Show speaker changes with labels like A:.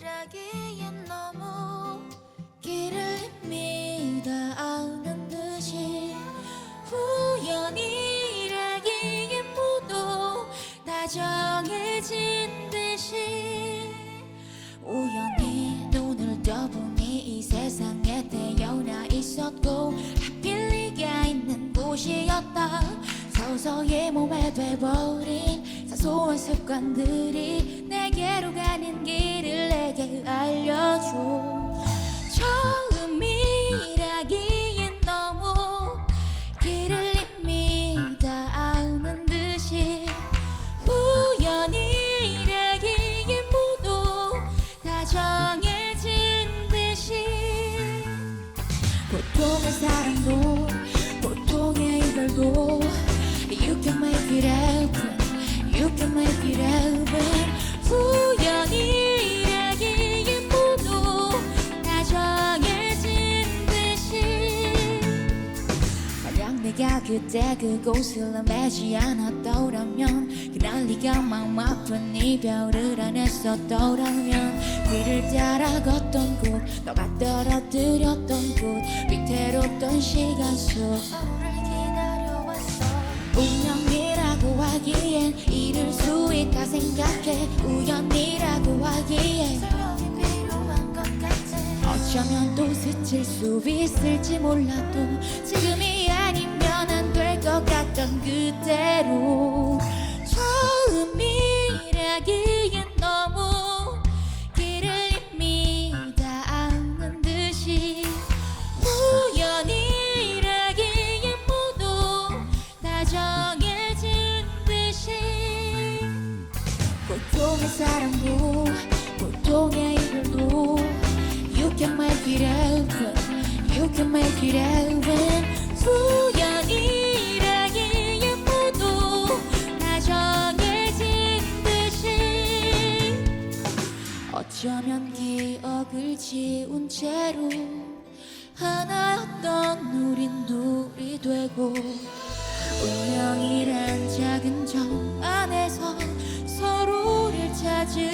A: 처음이라기엔 너무 길을 믿어 아는 듯이 우연이라기엔 모두 다 정해진 듯이 우연히 눈을 떠보니 이 세상에 태어나 있었고 하필 네가 있는 곳이었다. 서서히 몸에 돼버린 사소한 습관들이 이별도 You can make it happen. You can make it happen. 우연이라기엔 모두 다 정해진 듯이 만약 내가 그때 그곳을 헤매지 않았더라면 그날 네가 아픈 이별을 안 했었더라면 길을 따라 걷던 곳 너가 떨어뜨렸던 곳 위태롭던 시간 속 생각해. 우연이라고 하기엔 어쩌면 또 스칠 수 있을지 몰라도 지금이 아니면 안 될 것 같던 그대로 사랑도 보통의 이별도 You can make it happen You can make it happen 우연이라기엔 모두 다 정해진 듯이 어쩌면 기억을 지운 채로 하나였던 우린 둘이 되고 운명이란 작은 점 안에서 찾은